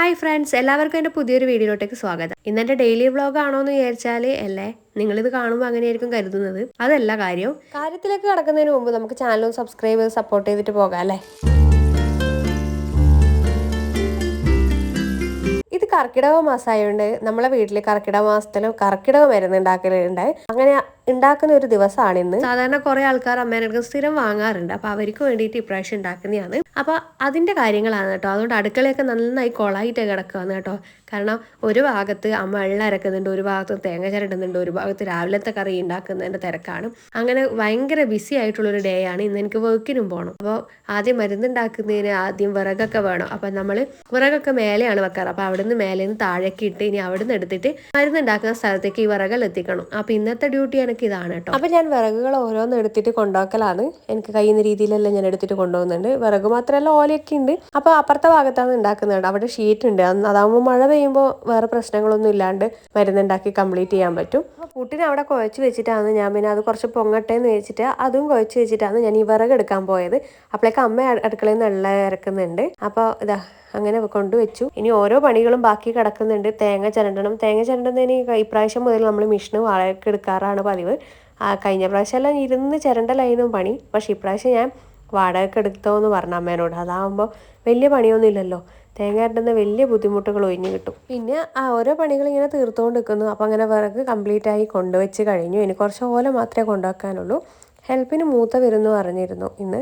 Hi friends എല്ലാവർക്കും എന്റെ പുതിയൊരു വീഡിയോയിലോട്ടേക്ക് സ്വാഗതം. ഇന്ന് എന്റെ ഡെയിലി വ്ളോഗ് ആണോ എന്ന് വിചാരിച്ചാൽ അല്ലേ? നിങ്ങളിത് കാണുമ്പോൾ അങ്ങനെയായിരിക്കും കരുതുന്നത്. അതല്ല കാര്യം കാര്യത്തിലേക്ക് കടക്കുന്നതിന് മുമ്പ് നമുക്ക് ചാനലും സബ്സ്ക്രൈബ് ചെയ്ത് സപ്പോർട്ട് ചെയ്തിട്ട് പോകാം അല്ലേ? ഇത് കർക്കിടക മാസമായതുകൊണ്ട് നമ്മളെ വീട്ടിൽ കർക്കിടക മാസത്തിൽ കർക്കിടക മരുന്ന് ഉണ്ടാക്കലുണ്ട് അങ്ങനെ ഉണ്ടാക്കുന്ന ഒരു ദിവസമാണ് ഇന്ന് സാധാരണ കുറെ ആൾക്കാർ അമ്മേനടുത്ത് സ്ഥിരം വാങ്ങാറുണ്ട്. അപ്പൊ അവർക്ക് വേണ്ടിയിട്ട് ഇപ്രാവശ്യം ഉണ്ടാക്കുന്നതാണ് അപ്പൊ അതിന്റെ കാര്യങ്ങളാണ് കേട്ടോ. അതുകൊണ്ട് അടുക്കളയൊക്കെ നന്നായി കൊളായിട്ട് കിടക്കുകയാണ് കേട്ടോ. കാരണം ഒരു ഭാഗത്ത് അമ്മ വെള്ളം അരക്കുന്നുണ്ട് ഒരു ഭാഗത്ത് തേങ്ങ ചിരട്ടുന്നുണ്ട് ഒരു ഭാഗത്ത് രാവിലത്തെ കറി ഉണ്ടാക്കുന്നതിന്റെ തിരക്കാണ്. അങ്ങനെ ഭയങ്കര ബിസി ആയിട്ടുള്ള ഒരു ഡേ ആണ്. ഇന്ന് എനിക്ക് വർക്കിനും പോകണം അപ്പോൾ ആദ്യം മരുന്നുണ്ടാക്കുന്നതിന് ആദ്യം വിറകൊക്കെ വേണം. അപ്പം നമ്മൾ വിറകൊക്കെ മേലെയാണ് വെക്കാറ്. അപ്പോൾ അവിടെ നിന്ന് മേലെ നിന്ന് താഴേക്ക് ഇട്ട് ഇനി അവിടെ നിന്ന് എടുത്തിട്ട് മരുന്നുണ്ടാക്കുന്ന സ്ഥലത്തേക്ക് ഈ വിറകൾ എത്തിക്കണം. അപ്പോൾ ഇന്നത്തെ ഡ്യൂട്ടി എനിക്ക് ഇതാണ് കേട്ടോ. അപ്പോൾ ഞാൻ വിറകുകൾ ഓരോന്ന് എടുത്തിട്ട് കൊണ്ടുപോക്കലാണ് എനിക്ക് കഴിയുന്ന രീതിയിലെല്ലാം ഞാൻ എടുത്തിട്ട് കൊണ്ടുപോകുന്നുണ്ട്. വിറക് മാത്രമല്ല ഓലയൊക്കെ ഉണ്ട്. അപ്പോൾ അപ്പുറത്തെ ഭാഗത്താണ് ഉണ്ടാക്കുന്നത് അവിടെ ഷീറ്റ് ഉണ്ട്. അതാകുമ്പോൾ മഴ പെയ്യുമ്പോൾ വേറെ പ്രശ്നങ്ങളൊന്നും ഇല്ലാണ്ട് മരുന്നുണ്ടാക്കി കംപ്ലീറ്റ് ചെയ്യാൻ പറ്റും. പുട്ടിനെ അവിടെ കുഴച്ച് വെച്ചിട്ടാണ് ഞാൻ പിന്നെ അത് കുറച്ച് പൊങ്ങട്ടെ എന്ന് വെച്ചിട്ട് അതും കുഴച്ച് വെച്ചിട്ടാണ് ഞാൻ ഈ വിറക് എടുക്കാൻ പോയത്. അപ്പോഴേക്ക് അമ്മ അടുക്കളയിൽ നിന്ന് എണ്ണ ഇറക്കുന്നുണ്ട്. അപ്പോൾ ഇതാ അങ്ങനെ കൊണ്ടുവച്ചു ഇനി ഓരോ പണികളും ബാക്കി കിടക്കുന്നുണ്ട്. തേങ്ങ ചിരണ്ടണം. തേങ്ങ ചിരണ്ടുന്നതിന് ഇപ്രാവശ്യം മുതൽ നമ്മൾ മിഷന് വാഴയ്ക്ക് എടുക്കാറാണ് പതിവ്. കഴിഞ്ഞ പ്രാവശ്യം എല്ലാം ഇരുന്ന് ചിരണ്ടലായിരുന്നു പണി. പക്ഷേ ഇപ്രാവശ്യം ഞാൻ വാടകയ്ക്ക് എടുത്തോ എന്ന് പറഞ്ഞ അമ്മേനോട്. അതാകുമ്പോൾ വലിയ പണിയൊന്നും ഇല്ലല്ലോ. തേങ്ങ ഇടുന്ന വലിയ ബുദ്ധിമുട്ടുകൾ ഒഴിഞ്ഞു കിട്ടും. പിന്നെ ആ ഓരോ പണികൾ ഇങ്ങനെ തീർത്തുകൊണ്ട് നിൽക്കുന്നു അപ്പോൾ അങ്ങനെ വിറക് കംപ്ലീറ്റ് ആയി കൊണ്ടുവച്ച് കഴിഞ്ഞു. ഇനി കുറച്ച് ഓല മാത്രമേ കൊണ്ടുവെക്കാനുള്ളൂ. ഹെൽപ്പിന് മൂത്ത വരുന്നു പറഞ്ഞിരുന്നു ഇന്ന്.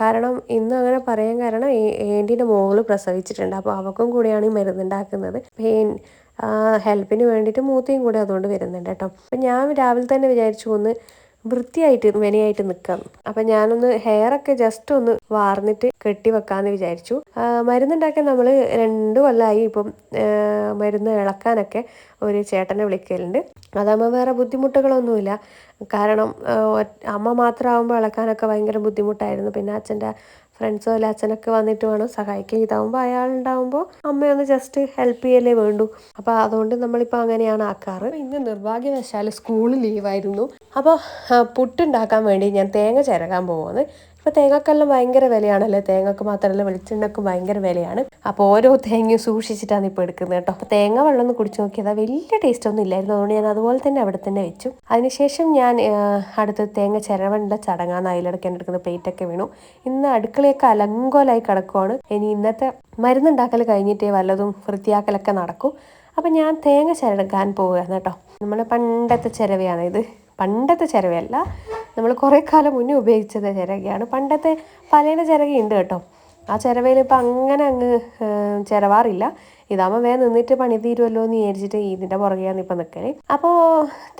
കാരണം ഇന്ന് അങ്ങനെ പറയാൻ കാരണം ഏന്റിന്റെ മോൾ പ്രസവിച്ചിട്ടുണ്ട്. അപ്പോൾ അവൾക്കും കൂടിയാണ് ഈ മരുന്നുണ്ടാക്കുന്നത്. പെയിൻ ഹെൽപ്പിന് വേണ്ടിയിട്ട് മൂത്തയും കൂടി അതുകൊണ്ട് വരുന്നുണ്ട് കേട്ടോ. അപ്പം ഞാൻ രാവിലെ തന്നെ വിചാരിച്ചു ഒന്ന് വൃത്തിയായിട്ട് മെനയായിട്ട് നിൽക്കാം അപ്പം ഞാനൊന്ന് ഹെയറൊക്കെ ജസ്റ്റ് ഒന്ന് വാർന്നിട്ട് കെട്ടി വെക്കാമെന്ന് വിചാരിച്ചു. മരുന്നുണ്ടാക്കാൻ നമ്മൾ രണ്ട് കൊല്ലമായി ഇപ്പം മരുന്ന് ഇളക്കാനൊക്കെ ഒരു ചേട്ടനെ വിളിക്കലുണ്ട്. അതാകുമ്പോൾ വേറെ ബുദ്ധിമുട്ടുകളൊന്നുമില്ല. കാരണം അമ്മ മാത്രമാകുമ്പോൾ ഇളക്കാനൊക്കെ ഭയങ്കര ബുദ്ധിമുട്ടായിരുന്നു. പിന്നെ അച്ഛന്റെ ഫ്രണ്ട്സോ അല്ല അച്ഛനൊക്കെ വന്നിട്ട് വേണം സഹായിക്കാൻ. ഇതാവുമ്പോൾ അയാളുണ്ടാവുമ്പോൾ അമ്മയൊന്ന് ജസ്റ്റ് ഹെൽപ്പ് ചെയ്യലേ വേണ്ടു. അപ്പോൾ അതുകൊണ്ട് നമ്മളിപ്പോൾ അങ്ങനെയാണ് ആക്കാറ്. ഇന്ന് നിർഭാഗ്യവശാൽ സ്കൂൾ ലീവായിരുന്നു അപ്പോൾ പുട്ടുണ്ടാക്കാൻ വേണ്ടി ഞാൻ തേങ്ങ ചിരകാൻ പോകുന്നത് ഇപ്പോൾ തേങ്ങക്കെല്ലാം ഭയങ്കര വിലയാണല്ലേ? തേങ്ങക്ക് മാത്രമല്ല വെളിച്ചെണ്ണക്ക് ഭയങ്കര വിലയാണ്. അപ്പോൾ ഓരോ തേങ്ങയും സൂക്ഷിച്ചിട്ടാണ് ഇപ്പോൾ എടുക്കുന്നത് കേട്ടോ. അപ്പോൾ തേങ്ങ വെള്ളം ഒന്ന് കുടിച്ച് നോക്കിയത് വലിയ ടേസ്റ്റ് ഒന്നും ഇല്ലായിരുന്നു. അതുകൊണ്ട് ഞാൻ അതുപോലെ തന്നെ അവിടെ തന്നെ വെച്ചു. അതിനുശേഷം ഞാൻ അടുത്ത് തേങ്ങ ചിരവണ്ട അതിലിടയ്ക്ക് എടുക്കുന്ന പ്ലേറ്റൊക്കെ വീണു. ഇന്ന് അടുക്കളയൊക്കെ അലങ്കോലായി കിടക്കുവാണ്. ഇനി ഇന്നത്തെ മരുന്നുണ്ടാക്കൽ കഴിഞ്ഞിട്ടേ വല്ലതും വൃത്തിയാക്കലൊക്കെ നടക്കും. അപ്പം ഞാൻ തേങ്ങ ചിരകാൻ പോവുകയാണ് കേട്ടോ. നമ്മുടെ പണ്ടത്തെ ചിരവയാണ് ഇത് പണ്ടത്തെ ചിരവയല്ല. നമ്മൾ കുറേ കാലം മുന്നേ ഉപയോഗിച്ചത് ചിരകയാണ്. പണ്ടത്തെ പലയുടെ ചിരകയുണ്ട് കേട്ടോ. ആ ചിരവയിൽ ഇപ്പം അങ്ങനെ അങ്ങ് ചിരവാറില്ല. ഇതാകുമ്പോൾ വേഗം നിന്നിട്ട് പണി തീരുമല്ലോ എന്ന് വിചാരിച്ചിട്ട് ഇതിന്റെ പുറകെയാണ് ഇപ്പം നിൽക്കൽ. അപ്പോൾ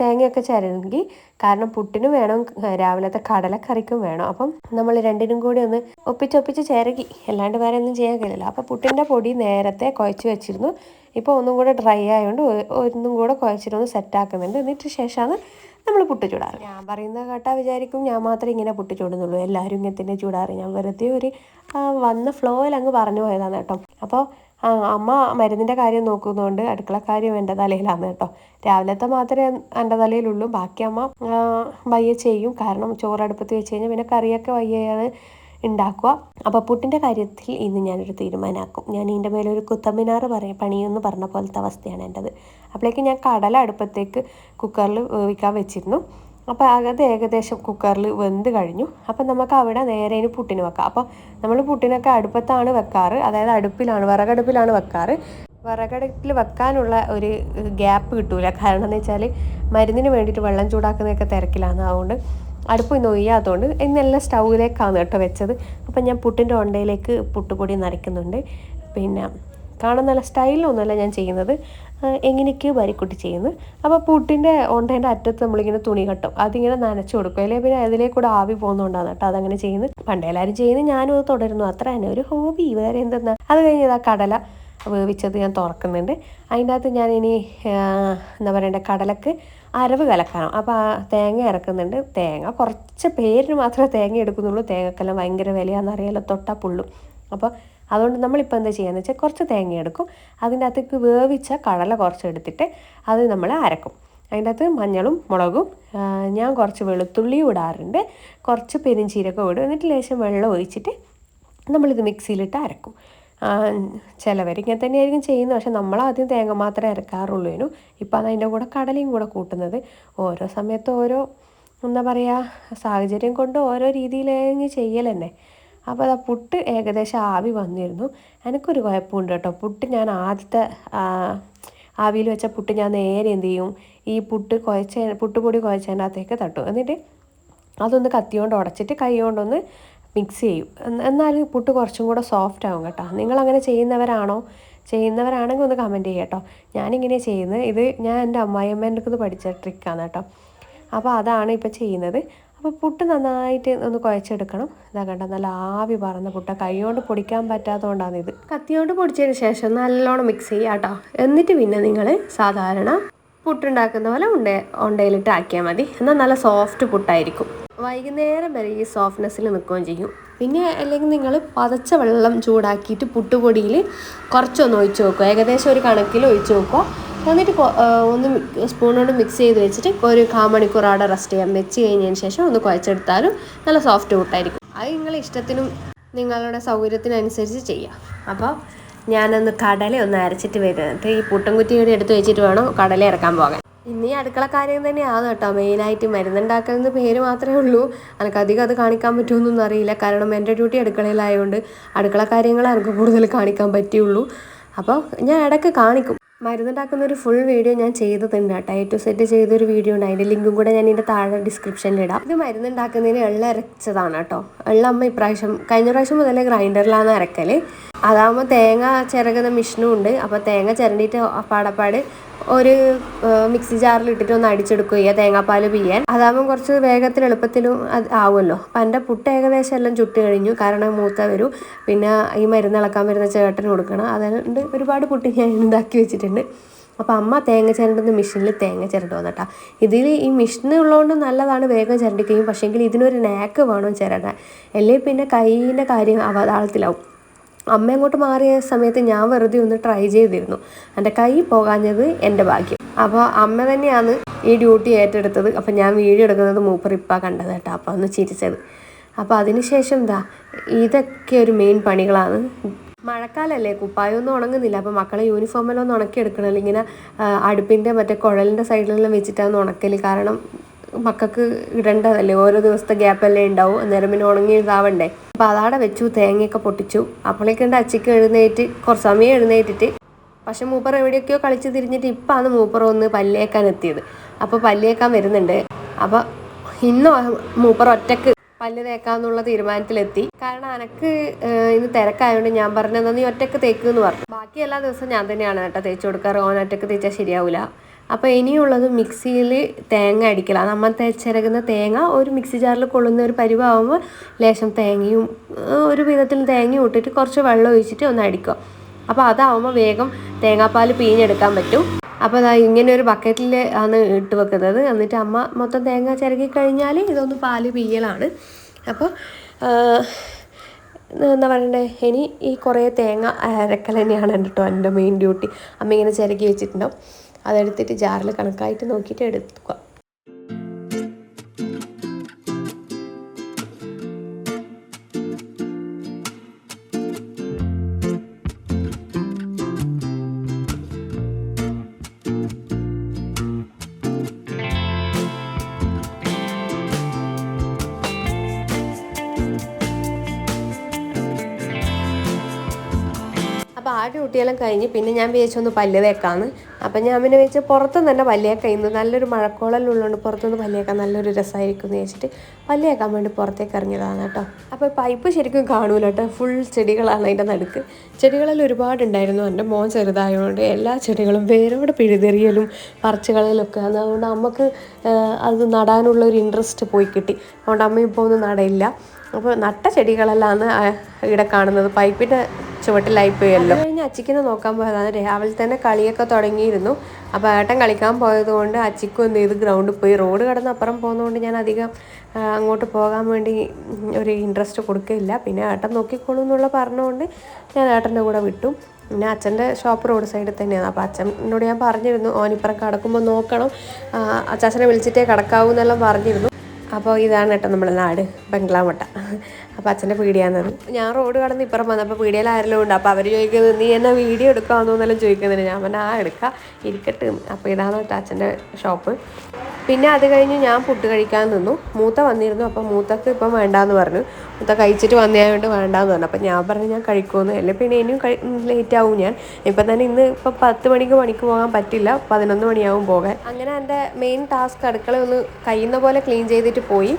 തേങ്ങയൊക്കെ ചിരകി കാരണം പുട്ടിനും വേണം രാവിലത്തെ കടലക്കറിക്കും വേണം. അപ്പം നമ്മൾ രണ്ടിനും കൂടി ഒന്ന് ഒപ്പിച്ചൊപ്പിച്ച് ചിരകി. അല്ലാണ്ട് വേറെ ഒന്നും ചെയ്യാൻ കഴിയില്ല. അപ്പോൾ പുട്ടിന്റെ പൊടി നേരത്തെ കുഴച്ച് വെച്ചിരുന്നു. ഇപ്പോൾ ഒന്നും കൂടെ ഡ്രൈ ആയതുകൊണ്ട് ഒന്നും കൂടെ കുഴച്ചിട്ടൊന്ന് സെറ്റാക്കുന്നുണ്ട് എന്നിട്ട് ശേഷമാണ് നമ്മൾ പുട്ട് ചൂടാറ് ഞാൻ പറയുന്ന കേട്ടാ വിചാരിക്കും ഞാൻ മാത്രമേ ഇങ്ങനെ പുട്ട് ചൂടുന്നുള്ളൂ. എല്ലാവരും ഇങ്ങനെ തന്നെ ചൂടാറ് ഞാൻ വെറുതെ ഒരു വന്ന ഫ്ലോയിൽ അങ്ങ് പറഞ്ഞു പോയതാണ് കേട്ടോ. അപ്പോൾ അമ്മ മരുന്നിന്റെ കാര്യം നോക്കുന്നതുകൊണ്ട് അടുക്കള കാര്യം എന്റെ തലയിലാണ് കേട്ടോ. രാവിലത്തെ മാത്രമേ എന്റെ തലയിലുള്ളൂ. ബാക്കി അമ്മ വയ്യ ചെയ്യും. കാരണം ചോറടുപ്പത്ത് വെച്ച് കഴിഞ്ഞാൽ പിന്നെ കറിയൊക്കെ വയ്യാണ് ഉണ്ടാക്കുക അപ്പോൾ പുട്ടിന്റെ കാര്യത്തിൽ ഇന്ന് ഞാനൊരു തീരുമാനമാക്കും ഞാൻ ഇതിന്റെ മേലൊരു ഒരു കുത്തമ്മിനാറ് പറയാം. പണിയെന്ന് പറഞ്ഞ പോലത്തെ അവസ്ഥയാണ് എന്റെത് അപ്പോഴേക്ക് ഞാൻ കടല അടുപ്പത്തേക്ക് കുക്കറിൽ വേവിക്കാൻ വെച്ചിരുന്നു. അപ്പോൾ അത് ഏകദേശം കുക്കറിൽ വെന്ത് കഴിഞ്ഞു. അപ്പം നമുക്ക് അവിടെ നേരെ ഇനി പുട്ടിന് വെക്കാം. അപ്പോൾ നമ്മൾ പുട്ടിനൊക്കെ അടുപ്പത്താണ് വെക്കാറ്. അതായത് അടുപ്പിലാണ് വിറകടുപ്പിലാണ് വെക്കാറ്. വിറകടുപ്പിൽ വെക്കാനുള്ള ഒരു ഗ്യാപ്പ് കിട്ടൂല. കാരണം എന്ന് വെച്ചാൽ മരുന്നിന് വേണ്ടിയിട്ട് വെള്ളം ചൂടാക്കുന്നതൊക്കെ തിരക്കിലാണ്. അതുകൊണ്ട് അടുപ്പ് നൊയ്യാത്തതുകൊണ്ട് ഇന്നെല്ലാം സ്റ്റൗവിലേക്കാണ് കേട്ടോ വെച്ചത്. അപ്പം ഞാൻ പുട്ടിന്റെ ഉണ്ടയിലേക്ക് പുട്ടുപൊടി നരയ്ക്കുന്നുണ്ട് പിന്നെ കാണാൻ നല്ല സ്റ്റൈലൊന്നുമല്ല ഞാൻ ചെയ്യുന്നത്. എങ്ങനെയൊക്കെയോ വരിക്കുട്ടി ചെയ്യുന്നു. അപ്പോൾ പുട്ടിന്റെ ഉണ്ടേന്റെ അറ്റത്ത് നമ്മളിങ്ങനെ തുണി കെട്ടും. അതിങ്ങനെ നനച്ചു കൊടുക്കും. അല്ലെങ്കിൽ പിന്നെ അതിലേക്കൂടെ ആവി പോകുന്നുണ്ടാകുന്ന കേട്ടോ അതങ്ങനെ ചെയ്യുന്നു പണ്ട് എല്ലാവരും ചെയ്യുന്നത് ഞാനും അത് തുടരുന്നു. അത്ര തന്നെ ഒരു ഹോബി. വേറെ എന്തെന്നാ? അത് കഴിഞ്ഞ് ഇതാ കടല വേവിച്ചത് ഞാൻ തുറക്കുന്നുണ്ട്. അതിന്റെ അകത്ത് ഞാൻ ഇനി എന്താ പറയണ്ടേ കടലക്ക് അരവ് കലക്കണം. അപ്പോൾ ആ തേങ്ങ ഇറക്കുന്നുണ്ട് തേങ്ങ കുറച്ച് പേരിന് മാത്രമേ തേങ്ങ എടുക്കുന്നുള്ളൂ. തേങ്ങക്കെല്ലാം ഭയങ്കര വിലയാണെന്നറിയാലോ. തൊട്ടാ പുള്ളും. അപ്പോൾ അതുകൊണ്ട് നമ്മളിപ്പോൾ എന്താ ചെയ്യുകയെന്ന് വെച്ചാൽ കുറച്ച് തേങ്ങ എടുക്കും അതിന്റെ അകത്തേക്ക് വേവിച്ച കടല കുറച്ച് എടുത്തിട്ട് അത് നമ്മൾ അരക്കും. അതിന്റെ അകത്ത് മഞ്ഞളും മുളകും ഞാൻ കുറച്ച് വെളുത്തുള്ളിയും ഇടാറുണ്ട്. കുറച്ച് പെരിഞ്ചീരകം ഇടും. എന്നിട്ട് ലേശം വെള്ളം ഒഴിച്ചിട്ട് നമ്മളിത് മിക്സിയിലിട്ട് അരക്കും. ചിലവർ ഇങ്ങനെ തന്നെയായിരിക്കും ചെയ്യുന്നത്. പക്ഷെ നമ്മളാദ്യം തേങ്ങ മാത്രമേ അരക്കാറുള്ളൂ ഇപ്പം അത് അതിന്റെ കൂടെ കടലയും കൂടെ കൂട്ടുന്നത്. ഓരോ സമയത്ത് ഓരോ എന്താ പറയുക സാഹചര്യം കൊണ്ട് ഓരോ രീതിയിലേ ചെയ്യൽ തന്നെ. അപ്പോൾ അതാ പുട്ട് ഏകദേശം ആവി വന്നിരുന്നു. എനിക്കൊരു കുഴപ്പമുണ്ട് കേട്ടോ. പുട്ട് ഞാൻ ആദ്യത്തെ ആവിയിൽ വെച്ച പുട്ട് ഞാൻ നേരെ എന്ത് ചെയ്യും? ഈ പുട്ട് കുഴച്ച പുട്ടുപൊടി കുഴച്ചതിന്റെ അകത്തേക്ക് തട്ടും. എന്നിട്ട് അതൊന്ന് കത്തിയോണ്ട് ഉടച്ചിട്ട് കൈ കൊണ്ടൊന്ന് മിക്സ് ചെയ്യും. എന്നാൽ പുട്ട് കുറച്ചും കൂടെ സോഫ്റ്റ് ആവും കേട്ടോ. നിങ്ങൾ അങ്ങനെ ചെയ്യുന്നവരാണോ? ചെയ്യുന്നവരാണെങ്കിൽ ഒന്ന് കമന്റ് ചെയ്യാം കേട്ടോ. ഞാനിങ്ങനെ ചെയ്യുന്നത്. ഇത് ഞാൻ എന്റെ അമ്മായിയമ്മേന്റെ അടുത്ത് പഠിച്ച ട്രിക്കാണ് കേട്ടോ. അപ്പോൾ അതാണ് ഇപ്പോൾ ചെയ്യുന്നത്. അപ്പോൾ പുട്ട് നന്നായിട്ട് ഒന്ന് കുഴച്ചെടുക്കണം. ഇതാ കണ്ട നല്ല ആവി പറന്ന പുട്ട. കൈകൊണ്ട് പൊടിക്കാൻ പറ്റാത്തതുകൊണ്ടാണ് ഇത്. കത്തിയോണ്ട് പൊടിച്ചതിന് ശേഷം നല്ലോണം മിക്സ് ചെയ്യുക കേട്ടോ. എന്നിട്ട് പിന്നെ നിങ്ങൾ സാധാരണ പുട്ടുണ്ടാക്കുന്ന പോലെ ഉണ്ട ഉണ്ടയിലിട്ട് ആക്കിയാൽ മതി. എന്നാൽ നല്ല സോഫ്റ്റ് പുട്ടായിരിക്കും. വൈകുന്നേരം വരെ ഈ സോഫ്റ്റ്നെസ്സിൽ നിൽക്കുകയും ചെയ്യും. പിന്നെ അല്ലെങ്കിൽ നിങ്ങൾ പതച്ച വെള്ളം ചൂടാക്കിയിട്ട് പുട്ടുപൊടിയിൽ കുറച്ചൊന്ന് ഒഴിച്ച് നോക്കുക ഏകദേശം ഒരു കണക്കിൽ ഒഴിച്ച് നോക്കുക എന്നിട്ട് ഒന്ന് സ്പൂൺ കൊണ്ട് മിക്സ് ചെയ്ത് വെച്ചിട്ട് ഒരു കാമണിക്കൂർ അവിടെ റെസ്റ്റ് ചെയ്യാം. വെച്ച് കഴിഞ്ഞതിന് ശേഷം ഒന്ന് കുഴച്ചെടുത്താലും നല്ല സോഫ്റ്റ് പുട്ടായിരിക്കും അത് നിങ്ങൾ ഇഷ്ടത്തിനും നിങ്ങളുടെ സൗകര്യത്തിനനുസരിച്ച് ചെയ്യാം. അപ്പോൾ ഞാനൊന്ന് കടല ഒന്ന് അരച്ചിട്ട് വരുന്നിട്ട് ഈ പുട്ടുംകുറ്റി കൂടി എടുത്ത് വെച്ചിട്ട് വേണം കടല ഇറക്കാൻ പോകാൻ. ഇനി അടുക്കള കാര്യം തന്നെയാണ് കേട്ടോ. മെയിനായിട്ട് മരുന്നുണ്ടാക്കുന്ന പേര് മാത്രമേ ഉള്ളൂ. എനിക്ക് അധികം അത് കാണിക്കാൻ പറ്റുമെന്നൊന്നും അറിയില്ല. കാരണം എന്റെ ഡ്യൂട്ടി അടുക്കളയിലായതുകൊണ്ട് അടുക്കള കാര്യങ്ങൾ എനിക്ക് കൂടുതൽ കാണിക്കാൻ പറ്റിയുള്ളൂ. അപ്പോൾ ഞാൻ ഇടയ്ക്ക് കാണിക്കും. മരുന്നുണ്ടാക്കുന്ന ഒരു ഫുൾ വീഡിയോ ഞാൻ ചെയ്തിട്ടുണ്ട് കേട്ടോ. എ ടു സെറ്റ് ചെയ്തൊരു വീഡിയോ ഉണ്ട്. അതിന്റെ ലിങ്കും കൂടെ ഞാൻ ഇതിന്റെ താഴെ ഡിസ്ക്രിപ്ഷനിൽ ഇടാം. ഇത് മരുന്നുണ്ടാക്കുന്നതിന് എള്ള അരച്ചതാണ് കേട്ടോ. എള്ള അമ്മ ഇപ്രാവശ്യം കഴിഞ്ഞ പ്രാവശ്യം മുതലേ ഗ്രൈൻഡറിലാണ് അരക്കൽ അതാകുമ്പോൾ തേങ്ങ ചിരകുന്ന മെഷീനും ഉണ്ട്. അപ്പോൾ തേങ്ങ ചിരണ്ടിയിട്ട് പാടപ്പാട് ഒരു മിക്സി ജാറിൽ ഇട്ടിട്ട് ഒന്ന് അടിച്ചെടുക്കുക ചെയ്യുക തേങ്ങാപ്പാൽ പിയ്യാൻ അതാകുമ്പോൾ കുറച്ച് വേഗത്തിൽ എളുപ്പത്തിലും അത് ആവുമല്ലോ. അപ്പം എന്റെ പുട്ട് ഏകദേശം എല്ലാം ചുട്ട് കഴിഞ്ഞു. കാരണം മൂത്ത വരും. പിന്നെ ഈ മരുന്ന് ഇളക്കാൻ വരുന്ന ചേട്ടന് കൊടുക്കണം. അതുകൊണ്ട് ഒരുപാട് പുട്ട് ഞാൻ ഉണ്ടാക്കി വെച്ചിട്ടുണ്ട്. അപ്പോൾ അമ്മ തേങ്ങ ചിരണ്ടുന്ന മെഷീനിൽ തേങ്ങ ചിരണ്ട് വന്നിട്ടാ ഇതിൽ ഈ മെഷീൻ ഉള്ളതുകൊണ്ട് നല്ലതാണ് വേഗം ചിരണ്ടിക്കുകയും പക്ഷേങ്കിൽ ഇതിനൊരു നാക്ക് വേണം ചിരണ്ടാൻ അല്ലെങ്കിൽ പിന്നെ കൈയിന്റെ കാര്യം അവതാളത്തിലാവും. അമ്മ അങ്ങോട്ട് മാറിയ സമയത്ത് ഞാൻ വെറുതെ ഒന്ന് ട്രൈ ചെയ്തിരുന്നു. എന്റെ കൈ പോകാഞ്ഞത് എന്റെ ഭാഗ്യം. അപ്പോൾ അമ്മ തന്നെയാണ് ഈ ഡ്യൂട്ടി ഏറ്റെടുത്തത്. അപ്പോൾ ഞാൻ വീഡിയോ എടുക്കുന്നത് മൂപ്പർ ഇപ്പം കണ്ടത് കേട്ടോ. അപ്പോൾ ഒന്ന് ചിരിച്ചത്. അപ്പോൾ അതിനുശേഷം എന്താ ഇതൊക്കെ ഒരു മെയിൻ പണികളാണ്. മഴക്കാലല്ലേ കുപ്പായൊന്നും ഉണങ്ങുന്നില്ല. അപ്പോൾ മക്കളെ യൂണിഫോമെല്ലാം ഒന്ന് ഉണക്കി എടുക്കണമല്ലോ ഇങ്ങനെ അടുപ്പിന്റെ മറ്റേ കുഴലിന്റെ സൈഡിലെല്ലാം വെച്ചിട്ടാണ് ഉണക്കൽ കാരണം മക്കൾക്ക് ഇടേണ്ടതല്ലേ? ഓരോ ദിവസത്തെ ഗ്യാപ്പല്ലേ ഉണ്ടാവും? അന്നേരം പിന്നെ ഉണങ്ങി ഇതാവണ്ടേ? അപ്പോൾ അതാടെ വെച്ചു തേങ്ങയൊക്കെ പൊട്ടിച്ചു. അപ്പോഴേക്കുണ്ട് അച്ചിക്ക് എഴുന്നേറ്റ് കുറച്ച് സമയം എഴുന്നേറ്റിട്ട് പക്ഷെ മൂപ്പർ എവിടെയൊക്കെയോ കളിച്ച് തിരിഞ്ഞിട്ട് ഇപ്പാണ് മൂപ്പർ ഒന്ന് പല്ലേക്കാൻ എത്തിയത്. അപ്പോൾ പല്ലേക്കാൻ വരുന്നുണ്ട്. അപ്പോൾ ഇന്ന് മൂപ്പർ ഒറ്റയ്ക്ക് പല്ല് തേക്കാന്നുള്ള തീരുമാനത്തിലെത്തി. കാരണം എനക്ക് ഇന്ന് തിരക്കായതുകൊണ്ട് ഞാൻ പറഞ്ഞത് നീ ഒറ്റയ്ക്ക് തേക്ക് എന്ന് പറഞ്ഞു. ബാക്കി എല്ലാ ദിവസവും ഞാൻ തന്നെയാണ് കേട്ടോ തേച്ചു കൊടുക്കാറ്. ഓൻ ഒറ്റയ്ക്ക് തേച്ചാൽ ശരിയാവില്ല അപ്പോൾ ഇനിയുള്ളത് മിക്സിയിൽ തേങ്ങ അടിക്കലാണ് നമ്മൾ ചിരകുന്ന തേങ്ങ ഒരു മിക്സി ജാറിൽ കൊള്ളുന്ന ഒരു പരിവാകുമ്പോൾ ലേശം തേങ്ങയും ഒരു വിധത്തിൽ തേങ്ങയും ഇട്ടിട്ട് കുറച്ച് വെള്ളം ഒഴിച്ചിട്ട് ഒന്ന് അടിക്കുക. അപ്പോൾ അതാവുമ്പോൾ വേഗം തേങ്ങാപ്പാൽ പിഴിഞ്ഞെടുക്കാൻ പറ്റും. അപ്പോൾ അതാ ഇങ്ങനെ ഒരു ബക്കറ്റിൽ ആണ് ഇട്ട് വെക്കുന്നത്. എന്നിട്ട് അമ്മ മൊത്തം തേങ്ങ ചിരകി കഴിഞ്ഞാൽ ഇതൊന്ന് പാൽ പിയ്യലാണ് അപ്പോൾ എന്താ പറയണ്ടേ? ഇനി ഈ കുറേ തേങ്ങ അരക്കൽ തന്നെയാണ് കേട്ടോ എന്റെ മെയിൻ ഡ്യൂട്ടി അമ്മ ഇങ്ങനെ ചിരകി വെച്ചിട്ടുണ്ടാവും. അതെടുത്തിട്ട് ജാറിൽ കണക്കായിട്ട് നോക്കിയിട്ട് എടുക്കുക. അപ്പോൾ ആ ഡ്യൂട്ടിയെല്ലാം കഴിഞ്ഞ് പിന്നെ ഞാൻ വിചാരിച്ചൊന്ന് പല്ല് തേക്കാന്ന്. അപ്പം ഞാൻ പിന്നെ വെച്ച് പുറത്തുനിന്ന് തന്നെ പല്ലിയേക്കാൻ ഇന്ന് നല്ലൊരു മഴക്കോളെല്ലാം ഉള്ളതുകൊണ്ട് പുറത്തുനിന്ന് പല്ലേക്കാൻ നല്ലൊരു രസമായിരിക്കും എന്ന് വെച്ചിട്ട് പല്ലേക്കാൻ വേണ്ടി പുറത്തേക്ക് ഇറങ്ങിയതാണ് കേട്ടോ. അപ്പോൾ പൈപ്പ് ശരിക്കും കാണൂല കേട്ടോ. ഫുൾ ചെടികളാണ് അതിന്റെ നടുക്ക്. ചെടികളെല്ലാം ഒരുപാടുണ്ടായിരുന്നു എന്റെ മോൻ ചെറുതായതുകൊണ്ട് എല്ലാ ചെടികളും വേരോടെ പിഴുതെറിയലും പറിച്ചുകളയിലൊക്കെ അതുകൊണ്ട് നമുക്ക് അത് നടാനുള്ള ഒരു ഇൻട്രസ്റ്റ് പോയി കിട്ടി. അതുകൊണ്ട് അമ്മ ഇപ്പോൾ ഒന്നും നടയില്ല. അപ്പോൾ നട്ട ചെടികളെല്ലാം ഇവിടെ കാണുന്നത്. പൈപ്പിന്റെ ചുവട്ടിലായി പോയല്ലോ കഴിഞ്ഞ് അച്ചിക്കിനെ നോക്കാൻ പോയതാണ്. രാവിലെ തന്നെ കളിയൊക്കെ തുടങ്ങിയിരുന്നു. അപ്പോൾ ഏട്ടൻ കളിക്കാൻ പോയതുകൊണ്ട് അച്ചിക്കും എന്ത് ചെയ്ത്? ഗ്രൗണ്ടിൽ പോയി. റോഡ് കടന്ന് അപ്പുറം പോകുന്നതുകൊണ്ട് ഞാൻ അധികം അങ്ങോട്ട് പോകാൻ വേണ്ടി ഒരു ഇൻട്രസ്റ്റ് കൊടുക്കില്ല പിന്നെ ഏട്ടൻ നോക്കിക്കോളൂ എന്നുള്ള പറഞ്ഞുകൊണ്ട് ഞാൻ ഏട്ടന്റെ കൂടെ വിട്ടു. പിന്നെ അച്ഛന്റെ ഷോപ്പ് റോഡ് സൈഡിൽ തന്നെയാണ്. അപ്പോൾ അച്ഛനോട് ഞാൻ പറഞ്ഞിരുന്നു ഓനിപ്പുറം കടക്കുമ്പോൾ നോക്കണം. അച്ചാച്ചനെ വിളിച്ചിട്ടേ കടക്കാവൂ എന്നെല്ലാം പറഞ്ഞിരുന്നു. അപ്പോൾ ഇതാണ് കേട്ടോ നമ്മുടെ നാട് ബംഗ്ലാമട്ട. അപ്പോൾ അച്ഛന്റെ പീടിയാന്നത് ഞാൻ റോഡ് കടന്ന് ഇപ്പുറം വന്നപ്പോൾ പീടിയയിൽ ആരെല്ലാം ഉണ്ട്. അപ്പോൾ അവർ ചോദിക്കുന്നത് നീ എന്നെ വീഡിയോ എടുക്കാമെന്നോന്നെല്ലാം ചോദിക്കുന്നത് ഞാൻ പറഞ്ഞാൽ ആ എടുക്കാം. ഇരിക്കട്ടെ. അപ്പോൾ ഇതാണ് കേട്ടോ അച്ഛന്റെ ഷോപ്പ്. പിന്നെ അത് കഴിഞ്ഞ് ഞാൻ പുട്ട് കഴിക്കാൻ നിന്നു. മൂത്ത വന്നിരുന്നു. അപ്പോൾ മൂത്തക്ക് ഇപ്പം വേണ്ടാന്ന് പറഞ്ഞു. മൂത്ത കഴിച്ചിട്ട് വന്നതായതുകൊണ്ട് വേണ്ടാന്ന് പറഞ്ഞു. അപ്പോൾ ഞാൻ പറഞ്ഞു ഞാൻ കഴിക്കുമെന്ന്. അല്ലെ പിന്നെ ഇനിയും കഴി ലേറ്റ് ആവും ഞാൻ. ഇപ്പം തന്നെ ഇന്ന് ഇപ്പം പത്ത് മണിക്ക് പണിക്ക് പോകാൻ പറ്റില്ല. പതിനൊന്ന് മണിയാവും പോകാൻ. അങ്ങനെ എന്റെ മെയിൻ ടാസ്ക് അടുക്കള ഒന്ന് കഴിയുന്ന പോലെ ക്ലീൻ ചെയ്തിട്ട് പോയി.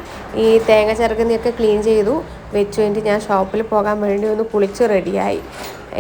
ഈ തേങ്ങ ചിറകുന്നൊക്കെ ക്ലീൻ ചെയ്തു. വെച്ചു വേണ്ടി ഞാൻ ഷോപ്പിൽ പോകാൻ വേണ്ടി ഒന്ന് കുളിച്ച് റെഡിയായി.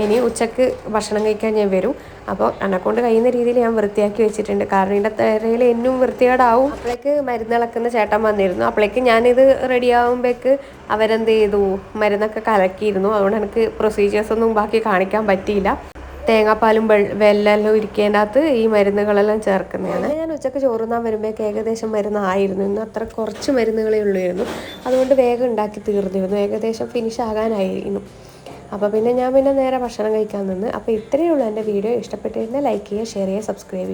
ഇനി ഉച്ചയ്ക്ക് ഭക്ഷണം കഴിക്കാൻ ഞാൻ വരും. അപ്പോൾ എന്നെക്കൊണ്ട് കഴിയുന്ന രീതിയിൽ ഞാൻ വൃത്തിയാക്കി വെച്ചിട്ടുണ്ട്. കാരണം ഇതിന്റെ തരയിൽ എന്നും വൃത്തികേടാവും. അപ്പോഴേക്ക് മരുന്ന് ഇളക്കുന്ന ചേട്ടൻ വന്നിരുന്നു. അപ്പോഴേക്ക് ഞാനിത് റെഡി ആകുമ്പോഴേക്ക് അവരെന്ത് ചെയ്തു? മരുന്നൊക്കെ കലക്കിയിരുന്നു. അതുകൊണ്ട് എനിക്ക് പ്രൊസീജിയേഴ്സൊന്നും ബാക്കി കാണിക്കാൻ പറ്റിയില്ല. തേങ്ങാപ്പാലും വെല്ലെല്ലാം ഇരിക്കേണ്ടകത്ത് ഈ മരുന്നുകളെല്ലാം ചേർക്കുന്നതാണ്. ഞാൻ ഉച്ചയ്ക്ക് ചോറുന്നാൻ വരുമ്പോഴേക്ക് ഏകദേശം മരുന്നായിരുന്നു. ഇന്ന് അത്ര കുറച്ച് മരുന്നുകളേ ഉള്ളായിരുന്നു അതുകൊണ്ട് വേഗം ഉണ്ടാക്കി തീർന്നിരുന്നു. ഏകദേശം ഫിനിഷ് ആകാനായിരുന്നു. അപ്പോൾ പിന്നെ ഞാൻ പിന്നെ നേരെ ഭക്ഷണം കഴിക്കാൻ നിന്ന്. അപ്പോൾ ഇത്രയേ ഉള്ളൂ എന്റെ വീഡിയോ. ഇഷ്ടപ്പെട്ടിരുന്നാൽ ലൈക്ക് ചെയ്യുക ഷെയർ ചെയ്യുക സബ്സ്ക്രൈബ് ചെയ്യുക.